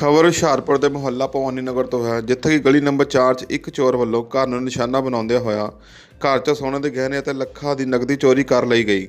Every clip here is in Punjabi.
ਖਬਰ ਹੁਸ਼ਿਆਰਪੁਰ ਦੇ ਮੁਹੱਲਾ ਭਵਾਨੀ ਨਗਰ ਤੋਂ ਹੈ, ਜਿੱਥੇ ਕਿ ਗਲੀ ਨੰਬਰ 4 'ਚ ਇੱਕ ਚੋਰ ਵੱਲੋਂ ਘਰ ਨੂੰ ਨਿਸ਼ਾਨਾ ਬਣਾਉਂਦਿਆਂ ਹੋਇਆ ਘਰ 'ਚ ਸੋਨੇ ਦੇ ਗਹਿਣੇ ਅਤੇ ਲੱਖਾਂ ਦੀ ਨਕਦੀ ਚੋਰੀ ਕਰ ਲਈ ਗਈ।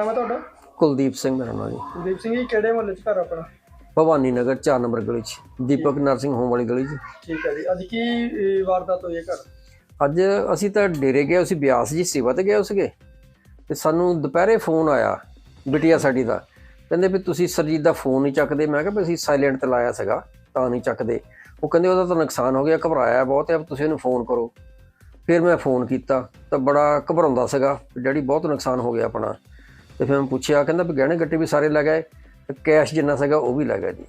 ਨਾਮ ਹੈ ਤੁਹਾਡਾ? ਕੁਲਦੀਪ ਸਿੰਘ ਮੇਰਾ ਨਾਮ ਜੀ। ਕੁਲਦੀਪ ਸਿੰਘ ਜੀ ਕਿਹੜੇ ਮੁਹੱਲੇ 'ਚ ਘਰ ਆਪਣਾ? ਭਵਾਨੀ ਨਗਰ 4 ਨੰਬਰ ਗਲੀ 'ਚ। ਦੀਪਕ ਨਰਸਿੰਗ ਹੋਮ ਵਾਲੀ ਗਲੀ 'ਚ। ਠੀਕ ਹੈ ਜੀ। ਅੱਜ ਕੀ ਵਾਰਦਾਤ ਹੋਈ ਹੈ ਘਰ? ਅੱਜ ਅਸੀਂ ਤਾਂ ਡੇਰੇ ਗਏ ਅਸੀਂ ਬਿਆਸ ਜੀ ਸੇਵਾ ਤੇ ਗਏ ਸੀਗੇ। ਤੇ ਸਾਨੂੰ ਦੁਪਹਿਰੇ ਫੋਨ ਆਇਆ ਬਿਟਿਆ ਸਾਡੀ ਦਾ। ਕਹਿੰਦੇ ਵੀ ਤੁਸੀਂ ਸਰਜੀਤ ਦਾ ਫੋਨ ਨਹੀਂ ਚੱਕਦੇ। ਮੈਂ ਕਿਹਾ ਵੀ ਅਸੀਂ ਸਾਇਲੈਂਟ ਤੇ ਲਾਇਆ ਸੀਗਾ ਤਾਂ ਨਹੀਂ ਚੱਕਦੇ। ਉਹ ਕਹਿੰਦੇ ਉਹਦਾ ਤਾਂ ਨੁਕਸਾਨ ਹੋ ਗਿਆ ਘਬਰਾਇਆ ਬਹੁਤ ਹੈ ਤੁਸੀਂ ਉਹਨੂੰ ਫੋਨ ਕਰੋ। ਫਿਰ ਮੈਂ ਫੋਨ ਕੀਤਾ ਤਾਂ ਬੜਾ ਘਬਰਾਉਂਦਾ ਸੀਗਾ ਵੀ ਡੈਡੀ ਬਹੁਤ ਨੁਕਸਾਨ ਹੋ ਗਿਆ ਆਪਣਾ। ਤੇ ਫਿਰ ਮੈਂ ਪੁੱਛਿਆ, ਕਹਿੰਦਾ ਵੀ ਗਹਿਣੇ ਗੱਟੇ ਵੀ ਸਾਰੇ ਲੈ ਗਏ, ਤੇ ਕੈਸ਼ ਜਿੰਨਾ ਸੀਗਾ ਉਹ ਵੀ ਲੈ ਗਿਆ ਜੀ।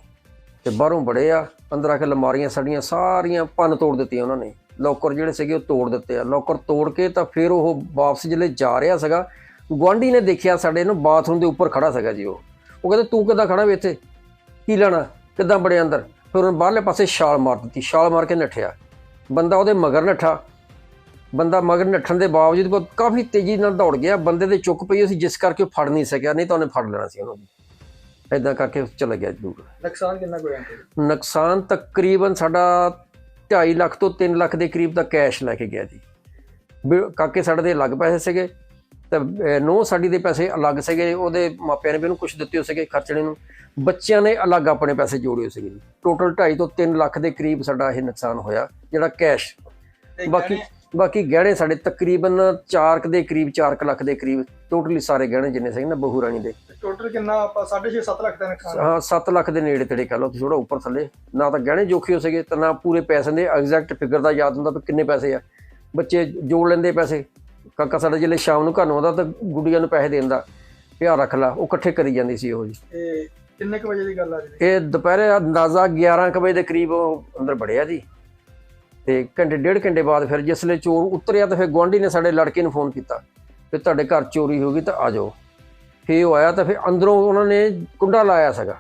ਤੇ ਬਾਹਰੋਂ ਬੜੇ ਆ ਅੰਦਰ ਆ ਕੇ ਲਮਾਰੀਆਂ ਸਾਡੀਆਂ, ਸਾਰੀਆਂ ਪੰਨ ਤੋੜ ਦਿੱਤੀਆਂ ਉਹਨਾਂ ਨੇ। ਲੋਕਰ ਜਿਹੜੇ ਸੀਗੇ ਉਹ ਤੋੜ ਦਿੱਤੇ ਆ। ਲੋਕਰ ਤੋੜ ਕੇ ਤਾਂ ਫਿਰ ਉਹ ਵਾਪਸ ਜਿਹੜੇ ਜਾ ਰਿਹਾ ਸੀਗਾ। ਗੁਆਂਢੀ ਨੇ ਦੇਖਿਆ ਸਾਡੇ ਨੂੰ ਬਾਥਰੂਮ ਦੇ ਉੱਪਰ ਖੜਾ ਸੀਗਾ ਜੀ ਉਹ। ਉਹ ਕਹਿੰਦੇ, ਤੂੰ ਕਿੱਦਾਂ ਖੜਾ ਵੇ ਇੱਥੇ? ਕੀ ਲੈਣਾ? ਕਿੱਦਾਂ ਬੜੇ ਅੰਦਰ? ਫਿਰ ਉਹਨੇ ਬਾਹਰਲੇ ਪਾਸੇ ਛਾਲ ਮਾਰ ਦਿੱਤੀ। ਛਾਲ ਮਾਰ ਕੇ ਨੱਠਿਆ। ਬੰਦਾ ਉਹਦੇ ਮਗਰ ਨੱਠਾ। ਬੰਦਾ ਮਗਰ ਨੱਠਣ ਦੇ ਬਾਵਜੂਦ ਉਹ ਕਾਫੀ ਤੇਜ਼ੀ ਨਾਲ ਦੌੜ ਗਿਆ ਬੰਦੇ ਦੇ ਚੁੱਕ ਪਈ ਸੀ ਜਿਸ ਕਰਕੇ ਉਹ ਫੜ ਨਹੀਂ ਸਕਿਆ ਨਹੀਂ ਤਾਂ ਉਹਨੇ ਫੜ ਲੈਣਾ ਸੀ ਉਹਨੂੰ ਇਦਾਂ ਕਰਕੇ ਚਲਾ ਗਿਆ ਦੂਰ ਨੁਕਸਾਨ ਕਿੰਨਾ ਹੋਇਆ? ਨੁਕਸਾਨ ਤਕਰੀਬਨ ਸਾਡਾ 2.5 ਲੱਖ ਤੋਂ 3 ਲੱਖ ਦੇ ਕਰੀਬ ਦਾ ਕੈਸ਼ ਲੈ ਕੇ ਗਿਆ ਜੀ। ਕਾਕੇ ਸਾਡੇ ਦੇ ਅਲੱਗ ਪੈਸੇ ਸੀਗੇ ਤੇ ਨੋ ਸਾਡੀ ਦੇ ਪੈਸੇ ਅਲੱਗ ਸੀਗੇ ਉਹਦੇ ਮਾਪਿਆਂ ਨੇ ਵੀ ਉਹਨੂੰ ਕੁਝ ਦਿੱਤੇ ਹੋ ਸੀਗੇ ਖਰਚਣੇ ਨੂੰ। ਬੱਚਿਆਂ ਨੇ ਅਲੱਗ ਆਪਣੇ ਪੈਸੇ ਜੋੜੇ ਹੋ ਸੀਗੇ ਟੋਟਲ 2.5 ਤੋਂ 3 ਲੱਖ ਦੇ ਕਰੀਬ ਸਾਡਾ ਇਹ ਨੁਕਸਾਨ ਹੋਇਆ ਜਿਹੜਾ ਕੈਸ਼। ਬਾਕੀ ਬਾਕੀ ਗਹਿਣੇ ਸਾਡੇ ਤਕਰੀਬਨ 4 ਦੇ ਕਰੀਬ 4 ਲੱਖ ਦੇ ਕਰੀਬ ਟੋਟਲੀ ਸਾਰੇ ਗਹਿਣੇ ਜਿੰਨੇ ਸੀਗੇ ਨਾ ਬਹੂ ਰਾਣੀ ਦੇ। ਟੋਟਲ ਕਿੰਨਾ ਆਪਾਂ? 6.5 7 ਲੱਖ ਦਾ ਨੁਕਸਾਨ ਹਾਂ 7 ਲੱਖ ਦੇ ਨੇੜੇ ਤੇੜੇ ਕਹ ਲਓ ਥੋੜਾ ਉੱਪਰ ਥੱਲੇ। ਨਾ ਤਾਂ ਗਹਿਣੇ ਜੋਖੀ ਹੋ ਸਕੇ ਤੇ ਨਾ ਪੂਰੇ ਪੈਸੇ ਦੇ। ਐਗਜ਼ੈਕਟ ਫਿਗਰ ਦਾ ਯਾਦ ਹੁੰਦਾ ਵੀ ਕਿੰਨੇ ਪੈਸੇ ਆ। ਬੱਚੇ ਜੋੜ ਲੈਂਦੇ ਪੈਸੇ। ਕਾਕਾ ਸਾਡਾ ਜਿਹੜੇ ਸ਼ਾਮ ਨੂੰ ਘਰ ਨੂੰ ਆਉਂਦਾ ਤਾਂ ਗੁੱਡੀਆਂ ਨੂੰ ਪੈਸੇ ਦੇਣ ਦਾ ਪਿਆਰ ਰੱਖ ਲਾ ਉਹ ਇਕੱਠੇ ਕਰੀ ਜਾਂਦੀ ਸੀ ਉਹ ਜੀ ਇਹ ਕਿੰਨੇ ਕੁ ਵਜੇ ਦੀ ਗੱਲ ਆ ਜੀ? ਇਹ ਦੁਪਹਿਰੇ ਅੰਦਾਜ਼ਾ 11 ਕੁ ਵਜੇ ਦੇ ਕਰੀਬ ਉਹ ਅੰਦਰ ਵੜਿਆ ਜੀ। ਤੇ ਘੰਟੇ ਡੇਢ ਘੰਟੇ ਬਾਅਦ ਫਿਰ ਜਿਸਲੇ ਚੋਰ ਉਤਰਿਆ ਤਾਂ ਫਿਰ ਗੁਆਂਢੀ ਨੇ ਸਾਡੇ ਲੜਕੇ ਨੂੰ ਫੋਨ ਕੀਤਾ ਕਿ ਤੁਹਾਡੇ ਘਰ ਚੋਰੀ ਹੋ ਗਈ ਤਾਂ ਆ ਜਾਓ। ਫਿਰ ਉਹ ਆਇਆ ਤਾਂ ਫਿਰ ਅੰਦਰੋਂ ਉਹਨਾਂ ਨੇ ਕੁੰਡਾ ਲਾਇਆ ਸੀਗਾ।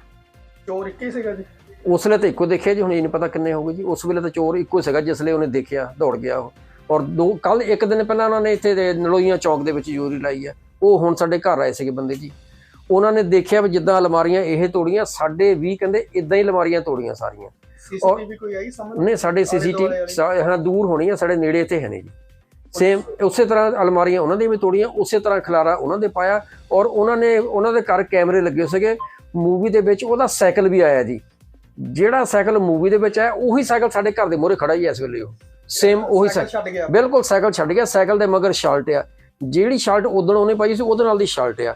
ਚੋਰ ਇੱਕ ਹੀ ਸੀਗਾ ਜੀ? ਉਸ ਵੇਲੇ ਤਾਂ ਇੱਕੋ ਦੇਖਿਆ ਜੀ ਹੁਣ ਇਹ ਨਹੀਂ ਪਤਾ ਕਿੰਨੇ ਹੋ ਗਏ ਜੀ। ਉਸ ਵੇਲੇ ਤਾਂ ਚੋਰ ਇੱਕੋ ਹੀ ਸੀਗਾ ਜਿਸ ਉਹਨੇ ਦੇਖਿਆ ਦੌੜ ਗਿਆ ਉਹ। ਔਰ ਦੋ ਕੱਲ ਇੱਕ ਦਿਨ ਪਹਿਲਾਂ ਉਹਨਾਂ ਨੇ ਇੱਥੇ ਨਲੋਈਆਂ ਚੌਕ ਦੇ ਵਿੱਚ ਚੋਰੀ ਲਾਈ ਆ। ਉਹ ਹੁਣ ਸਾਡੇ ਘਰ ਆਏ ਸੀਗੇ ਬੰਦੇ ਜੀ। ਉਹਨਾਂ ਨੇ ਦੇਖਿਆ ਵੀ ਜਿੱਦਾਂ ਅਲਮਾਰੀਆਂ ਇਹ ਤੋੜੀਆਂ ਸਾਡੇ ਵੀ ਕਹਿੰਦੇ ਇਦਾਂ ਹੀ ਅਲਮਾਰੀਆਂ ਤੋੜੀਆਂ ਸਾਰੀਆਂ। ਸੀਸੀਟੀਵੀ ਕੋਈ ਆਈ ਸਾਹਮਣੇ? ਨਹੀਂ ਸਾਡੇ ਸੀਸੀਟੀਵੀ ਹਾਂ ਦੂਰ ਹੋਣੀ ਆ ਸਾਡੇ ਨੇੜੇ ਇੱਥੇ ਹੈ ਨਹੀਂ ਜੀ। ਸੇਮ ਉਸੇ ਤਰ੍ਹਾਂ ਅਲਮਾਰੀਆਂ ਉਹਨਾਂ ਦੀਆਂ ਵੀ ਤੋੜੀਆਂ ਉਸੇ ਤਰ੍ਹਾਂ ਖਲਾਰਾ ਉਹਨਾਂ ਦੇ ਪਾਇਆ ਔਰ ਉਹਨਾਂ ਨੇ ਉਹਨਾਂ ਦੇ ਘਰ ਕੈਮਰੇ ਲੱਗੇ ਸੀਗੇ। ਮੂਵੀ ਦੇ ਵਿੱਚ ਉਹਦਾ ਸਾਈਕਲ ਵੀ ਆਇਆ ਜੀ। ਜਿਹੜਾ ਸਾਈਕਲ ਮੂਵੀ ਦੇ ਵਿੱਚ ਆਇਆ ਉਹੀ ਸਾਈਕਲ ਸਾਡੇ ਘਰ ਦੇ ਮੂਹਰੇ ਖੜਾ ਹੀ ਇਸ ਵੇਲੇ ਉਹ। ਸੇਮ ਉਹੀ ਸਾਈਕਲ ਬਿਲਕੁਲ ਸਾਈਕਲ ਛੱਡ ਗਿਆ ਸਾਈਕਲ ਦੇ ਮਗਰ ਸ਼ਾਲਟ ਆ। ਜਿਹੜੀ ਸ਼ਾਲਟ ਉਦੋਂ ਉਹਨੇ ਪਾਈ ਸੀ ਉਹਦੇ ਨਾਲ ਦੀ ਸ਼ਾਲਟ ਆ।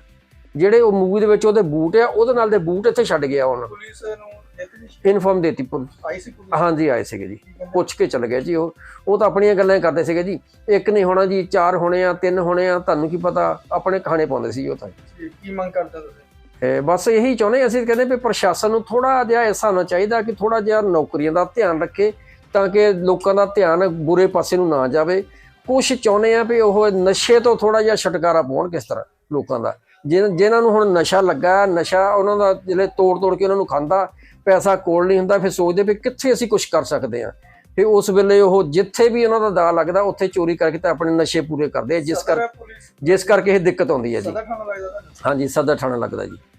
ਜਿਹੜੇ ਉਹ ਮੂਵੀ ਦੇ ਵਿੱਚ ਉਹਦੇ ਬੂਟ ਆ ਉਹਦੇ ਨਾਲ ਦੇ ਬੂਟ ਇੱਥੇ ਛੱਡ ਗਿਆ ਉਹਨਾਂ ਪੁਲਿਸ ਨੂੰ ਇਨਫਾਰਮ ਦੇਤੀ ਪੁਲਿਸ ਹਾਂਜੀ ਆਏ ਸੀਗੇ ਜੀ? ਪੁੱਛ ਕੇ ਚਲੇ ਗਏ ਜੀ ਉਹ। ਉਹ ਤਾਂ ਆਪਣੀਆਂ ਗੱਲਾਂ ਕਰਦੇ ਸੀਗੇ ਜੀ। ਇੱਕ ਨਹੀਂ ਹੋਣਾ ਜੀ ਚਾਰ ਹੋਣੇ ਆ ਤਿੰਨ ਹੋਣੇ ਆ ਤੁਹਾਨੂੰ ਕੀ ਪਤਾ ਆਪਣੇ ਕਹਾਣੇ ਪਾਉਂਦੇ ਸੀ ਉਹ ਤਾਂ। ਕੀ- ਮੰਗ ਕਰਦੇ ਤੁਸੀਂ? ਬਸ ਇਹੀ ਚਾਹੁੰਦੇ ਅਸੀਂ ਕਹਿੰਦੇ ਵੀ ਪ੍ਰਸ਼ਾਸਨ ਨੂੰ ਥੋੜਾ ਜਿਹਾ ਐਸਾ ਹੋਣਾ ਚਾਹੀਦਾ ਕਿ ਥੋੜਾ ਜਿਹਾ ਨੌਕਰੀਆਂ ਦਾ ਧਿਆਨ ਰੱਖੇ ਤਾਂ ਕਿ ਲੋਕਾਂ ਦਾ ਧਿਆਨ ਬੁਰੇ ਪਾਸੇ ਨੂੰ ਨਾ ਜਾਵੇ। ਕੁਛ ਚਾਹੁੰਦੇ ਆ ਵੀ ਉਹ ਨਸ਼ੇ ਤੋਂ ਥੋੜਾ ਜਿਹਾ ਛੁਟਕਾਰਾ ਪਾਉਣ ਕਿਸ ਤਰ੍ਹਾਂ ਲੋਕਾਂ ਦਾ। ਜਿਨ੍ਹਾਂ ਜਿਨ੍ਹਾਂ ਨੂੰ ਹੁਣ ਨਸ਼ਾ ਲੱਗਾ ਨਸ਼ਾ ਉਹਨਾਂ ਦਾ ਜਿਹੜੇ ਤੋੜ ਤੋੜ ਕੇ ਉਹਨਾਂ ਨੂੰ ਖਾਂਦਾ ਪੈਸਾ ਕੋਲ ਨਹੀਂ ਹੁੰਦਾ ਫਿਰ ਸੋਚਦੇ ਵੀ ਕਿੱਥੇ ਅਸੀਂ ਕੁਝ ਕਰ ਸਕਦੇ ਆ ਫਿਰ ਉਸ ਵੇਲੇ ਉਹ ਜਿੱਥੇ ਵੀ ਉਹਨਾਂ ਦਾ ਦਾ ਲੱਗਦਾ ਉੱਥੇ ਚੋਰੀ ਕਰਕੇ ਤਾਂ ਆਪਣੇ ਨਸ਼ੇ ਪੂਰੇ ਕਰਦੇ ਆ ਜਿਸ ਕਰ ਜਿਸ ਕਰਕੇ ਇਹ ਦਿੱਕਤ ਆਉਂਦੀ ਹੈ ਜੀ। ਹਾਂਜੀ ਸਦਰ ਥਾਣਾ ਲੱਗਦਾ ਜੀ।